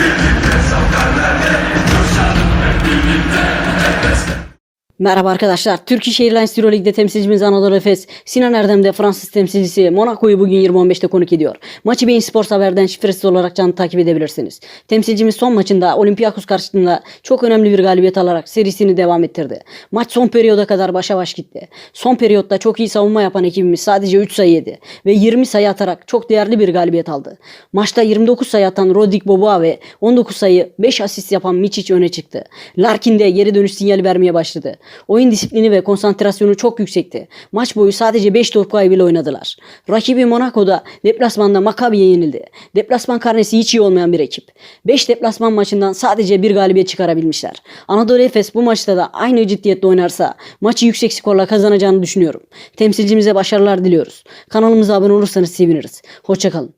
Give Merhaba arkadaşlar. Turkish Airlines Euroleague'de temsilcimiz Anadolu Efes, Sinan Erdem'de Fransız temsilcisi Monaco'yu bugün 20.15'te konuk ediyor. Maçı Beyin Sports Haber'den şifresiz olarak canlı takip edebilirsiniz. Temsilcimiz son maçında Olympiakos karşısında çok önemli bir galibiyet alarak serisini devam ettirdi. Maç son periyoda kadar başa baş gitti. Son periyotta çok iyi savunma yapan ekibimiz sadece 3 sayı yedi ve 20 sayı atarak çok değerli bir galibiyet aldı. Maçta 29 sayı atan Rodik Boboa ve 19 sayı 5 asist yapan Miçic öne çıktı. Larkin de geri dönüş sinyali vermeye başladı. Oyun disiplini ve konsantrasyonu çok yüksekti. Maç boyu sadece 5 top kaybıyla oynadılar. Rakibi Monaco'da deplasmanda Maccabi'ye yenildi. Deplasman karnesi hiç iyi olmayan bir ekip. 5 deplasman maçından sadece bir galibiyet çıkarabilmişler. Anadolu Efes bu maçta da aynı ciddiyetle oynarsa maçı yüksek skorla kazanacağını düşünüyorum. Temsilcimize başarılar diliyoruz. Kanalımıza abone olursanız seviniriz. Hoşçakalın.